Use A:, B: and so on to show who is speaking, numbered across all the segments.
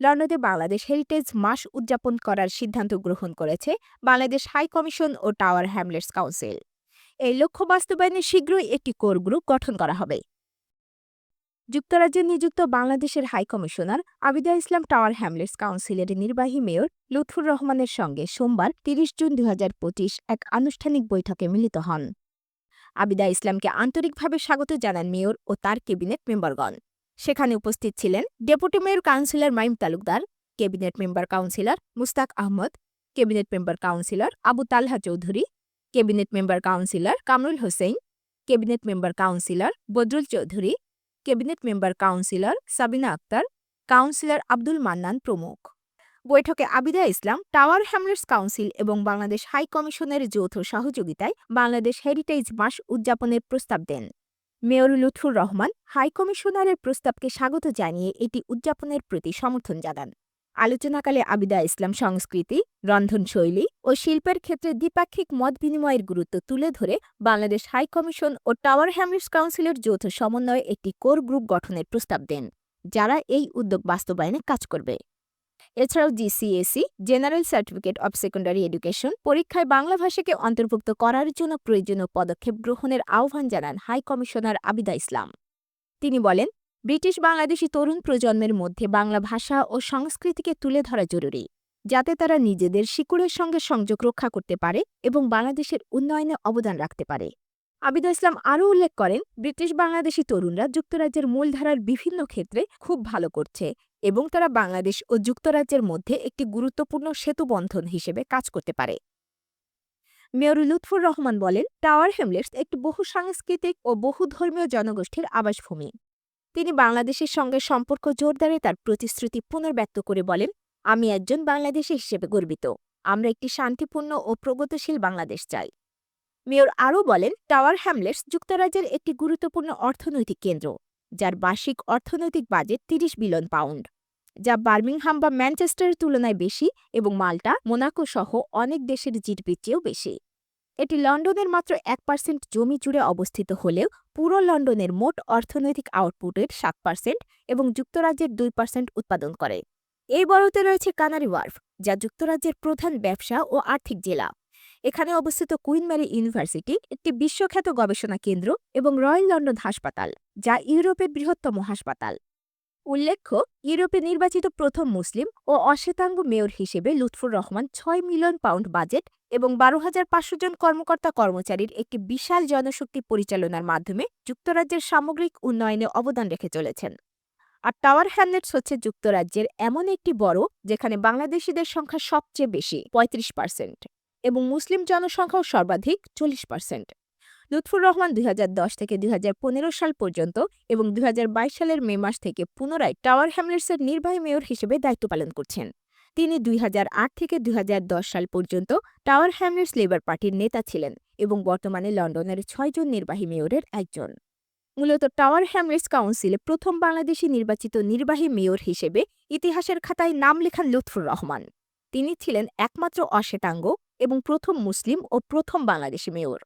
A: লন্ডনে বাংলাদেশ হেরিটেজ মাস উদযাপন করার সিদ্ধান্ত গ্রহণ করেছে বাংলাদেশ হাই কমিশন ও টাওয়ার হ্যামলেটস কাউন্সিল। এই লক্ষ্য বাস্তবায়নে শীঘ্রই একটি কোর গ্রুপ গঠন করা হবে। যুক্তরাজ্যে নিযুক্ত বাংলাদেশের high commissioner Abida Islam Tower Hamlets কাউন্সিলের নির্বাহী মেয়র লুৎফুর রহমানের সঙ্গে সোমবার তিরিশ জুন দুই এক আনুষ্ঠানিক বৈঠকে মিলিত হন। আবিদা ইসলামকে আন্তরিকভাবে স্বাগত জানান মেয়র ও তার ক্যাবিনেট মেম্বারগণ। সেখানে উপস্থিত ছিলেন deputy mayor councillor Maim Talukdar, cabinet member councillor Mustak Ahmad, cabinet member councillor Abu Talha Chowdhury, cabinet member councillor Kamrul Hossain, cabinet member councillor Badrul Chowdhury, cabinet member councillor Sabina Akter, councillor Abdul Mannan প্রমুখ। বৈঠকে Abida Islam, Tower Hamlets council এবং Bangladesh high কমিশনের যৌথ সহযোগিতায় Bangladesh heritage মাস উদযাপনের প্রস্তাব দেন। Mayor লুথুর Rahman হাইকমিশনারের প্রস্তাবকে স্বাগত জানিয়ে এটি উদযাপনের প্রতি সমর্থন জানান। আলোচনাকালে আবিদা ইসলাম সংস্কৃতি রন্ধনশৈলী ও শিল্পের ক্ষেত্রে দ্বিপাক্ষিক মত বিনিময়ের গুরুত্ব তুলে ধরে বাংলাদেশ হাইকমিশন ও টাওয়ার হ্যামলেটস কাউন্সিলের যৌথ সমন্বয়ে একটি কোর গ্রুপ গঠনের প্রস্তাব দেন, যারা এই উদ্যোগ বাস্তবায়নে কাজ করবে। এছাড়াও GCSE general certificate of secondary education পরীক্ষায় বাংলা ভাষাকে অন্তর্ভুক্ত করার জন্য প্রয়োজনীয় পদক্ষেপ গ্রহণের আহ্বান জানান হাই কমিশনার আবিদা ইসলাম। তিনি বলেন, ব্রিটিশ বাংলাদেশি তরুণ প্রজন্মের মধ্যে বাংলা ভাষা ও সংস্কৃতিকে তুলে ধরা জরুরি, যাতে তারা নিজেদের শিকড়ের সঙ্গে সংযোগ রক্ষা করতে পারে এবং বাংলাদেশের উন্নয়নে অবদান রাখতে পারে। আবিদা ইসলাম আরও উল্লেখ করেন, ব্রিটিশ বাংলাদেশি তরুণরা যুক্তরাজ্যের মূলধারার বিভিন্ন ক্ষেত্রে খুব ভালো করছে এবং তারা বাংলাদেশ ও যুক্তরাজ্যের মধ্যে একটি গুরুত্বপূর্ণ সেতুবন্ধন হিসেবে কাজ করতে পারে। মেয়র লুৎফুর রহমান বলেন, টাওয়ার হ্যামলেটস একটি বহু সাংস্কৃতিক ও বহু ধর্মীয় জনগোষ্ঠীর আবাসভূমি। তিনি বাংলাদেশের সঙ্গে সম্পর্ক জোরদারে তার প্রতিশ্রুতি পুনর্ব্যক্ত করে বলেন, আমি একজন বাংলাদেশি হিসেবে গর্বিত। আমরা একটি শান্তিপূর্ণ ও প্রগতিশীল বাংলাদেশ চাই মেয়র আরও বলেন, টাওয়ার হ্যামলেটস যুক্তরাজ্যের একটি গুরুত্বপূর্ণ অর্থনৈতিক কেন্দ্র, যার বার্ষিক অর্থনৈতিক বাজেট তিরিশ বিলিয়ন পাউন্ড। যা বার্মিংহাম বা ম্যানচেস্টারের তুলনায় বেশি এবং মাল্টা, মোনাকো সহ অনেক দেশের জিডিপির চেয়েও বেশি। এটি লন্ডনের মাত্র এক পার্সেন্ট জমি জুড়ে অবস্থিত হলেও পুরো লন্ডনের মোট অর্থনৈতিক আউটপুটের সাত পার্সেন্ট এবং যুক্তরাজ্যের দুই পার্সেন্ট উৎপাদন করে। এই বড়তে রয়েছে কানারি ওয়ার্ফ, যা যুক্তরাজ্যের প্রধান ব্যবসা ও আর্থিক জেলা। এখানে অবস্থিত কুইন ম্যারি ইউনিভার্সিটি একটি বিশ্বখ্যাত গবেষণা কেন্দ্র এবং রয়্যাল লন্ডন হাসপাতাল, যা ইউরোপের বৃহত্তম হাসপাতাল। উল্লেখ্য, ইউরোপে নির্বাচিত প্রথম মুসলিম ও অশ্বেতাঙ্গ মেয়র হিসেবে লুৎফুর রহমান ছয় মিলিয়ন পাউন্ড বাজেট এবং বারো হাজার পাঁচশো জন কর্মকর্তা কর্মচারীর একটি বিশাল জনশক্তি পরিচালনার মাধ্যমে যুক্তরাজ্যের সামগ্রিক উন্নয়নে অবদান রেখে চলেছেন। আর টাওয়ার হ্যামলেটস হচ্ছে যুক্তরাজ্যের এমন একটি বড় যেখানে বাংলাদেশিদের সংখ্যা সবচেয়ে বেশি, পঁয়ত্রিশ পার্সেন্ট এবং মুসলিম জনসংখ্যাও সর্বাধিক, চল্লিশ পার্সেন্ট। লুৎফুর রহমান দুই হাজার দশ থেকে দুই হাজার পনেরো সাল পর্যন্ত এবং দুই হাজার বাইশ সালের মে মাস থেকে পুনরায় টাওয়ার হ্যামলেটসের নির্বাহী মেয়র হিসেবে দায়িত্ব পালন করছেন। তিনি দুই হাজার আট থেকে দুই হাজার দশ সাল পর্যন্ত টাওয়ার হ্যামলেটস লেবার পার্টির নেতা ছিলেন এবং বর্তমানে লন্ডনের ছয়জন নির্বাহী মেয়রের একজন। মূলত টাওয়ার হ্যামলেটস কাউন্সিলে প্রথম বাংলাদেশি নির্বাচিত নির্বাহী মেয়র হিসেবে ইতিহাসের খাতায় নাম লেখান লুৎফুর রহমান। তিনি ছিলেন একমাত্র অশ্বেতাঙ্গ এবং প্রথম মুসলিম ও প্রথম বাংলাদেশি মেয়র।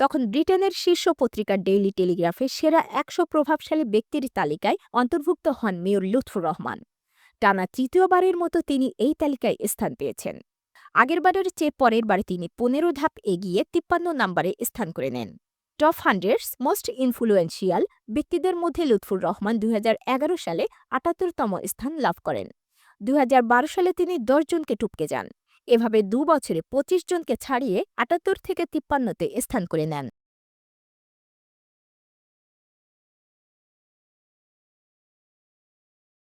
A: তখন ব্রিটেনের শীর্ষ পত্রিকা ডেইলি টেলিগ্রাফে সেরা একশো প্রভাবশালী ব্যক্তির তালিকায় অন্তর্ভুক্ত হন মেয়র লুৎফুর রহমান। টানা তৃতীয়বারের মতো তিনি এই তালিকায় স্থান পেয়েছেন। আগেরবারের চেয়ে পরের বারে তিনি পনেরো ধাপ এগিয়ে তিপ্পান্ন নম্বরে স্থান করে নেন। টপ হান্ড্রেডস মোস্ট ইনফ্লুয়েন্সিয়াল ব্যক্তিদের মধ্যে লুৎফুর রহমান দুই হাজার এগারো সালে আটাত্তরতম স্থান লাভ করেন। দু হাজার বারো সালে তিনি জনকে টুপকে যান। এভাবে দু বছরে ২৫ জনকে ছাড়িয়ে আটাত্তর থেকে তিপ্পান্নতে স্থান করে নেন।